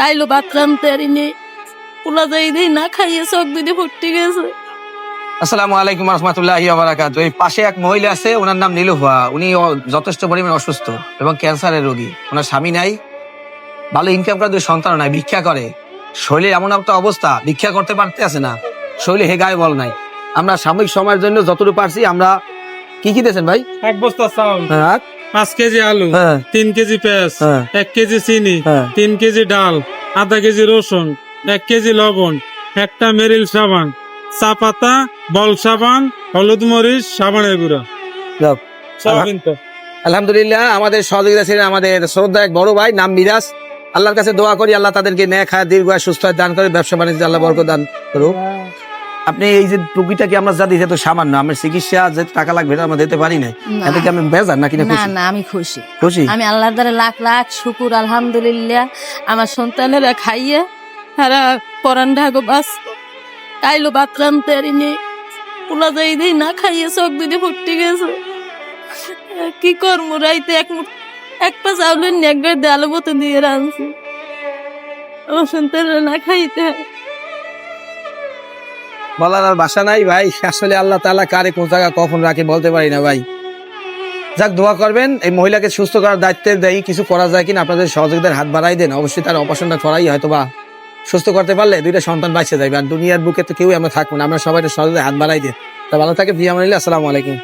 কাইলো বাতরাম তেরিনি। পোলা যাই দিই না খাইয়ে চোখ দিদি ফুটতে গেছে। আসসালামু আলাইকুম রহমতুল্লাহ বারাকাত। এই পাশে এক মহিলা আছে ওনার নাম নীলুফা। উনি যথেষ্ট পরিমাণে অসুস্থ এবং ক্যান্সারের রোগী। ওনার স্বামী নাই ভালো ইনকাম করে দুই সন্তান নাই ভিক্ষা করে। শরীরে এমন একটা অবস্থা ভিক্ষা করতে পারতে আছে না। শরীরে হে গায়ে বল নাই। আমরা সাময়িক সময়ের জন্য যতটুকু পারছি আমরা কি কি দিয়েছেন ভাই? এক বস্তা চাউল। হ্যাঁ পাঁচ কেজি আলু হ্যাঁ। তিন কেজি পেঁয়াজ হ্যাঁ। এক কেজি চিনি হ্যাঁ। তিন কেজি ডাল আধা কেজি রসুন এক কেজি লবণ একটা মেরিল সাবান চা পাতা বল সাবান হলুদ মরিচ সাবানের গুঁড়া। আলহামদুলিল্লাহ আমাদের সহযোগিতা ছিলেন আমাদের শ্রদ্ধা এক বড় ভাই নাম মিরাজ। আল্লাহর কাছে দোয়া করি আল্লাহ তাদেরকে ন্যায় খায় দীর্ঘ সুস্থ দান করে ব্যবসা বাণিজ্য আল্লাহ বরকত দান করুক। আপনি এই যে টুকিটা কি আমরা যা দিতে তো সামান্য আমার চিকিৎসা যে টাকা লাগবে এটা আমরা দিতে পারি না। এতে কি আমি বেজার নাকি না না না আমি খুশি। খুশি? আমি আল্লাহর দ্বারা লাখ লাখ শুকুর আলহামদুলিল্লাহ। আমার সন্তানেরা খাইয়ে তারা পরান ঢাকো বাস কাইলো বাতরাম তেরিনি পোলা যাই দিই না খাইয়ে চোখ দিদি ফুটতে গেছে। কি করব রাইতে এক এক পা চাউলের একবার দেয়ালো মতো দিয়ে রাঁধছি। আমার সন্তানেরা না খাইতে হয়। বলার আর বাসা নাই ভাই। আসলে আল্লাহ তালা কারে কোন জায়গা কখন রাখে বলতে পারি না ভাই। যাক, দোয়া করবেন, এই মহিলাকে সুস্থ করার দায়িত্বের দেয় কিছু করা যায় কিনা আপনাদের সহযোগিতার হাত বাড়াই দেন। অবশ্যই তার অপারেশনটা করাই হয়তো বা সুস্থ করতে পারলে দুইটা সন্তান বাঁচে যাবে আর দুনিয়ার বুকে তো কেউই আমরা থাকব না, আমরা সবাই সহযোগিতার হাত বাড়াই দেন তা ভালো থাকে, বিয়ে আসসালামু আলাইকুম।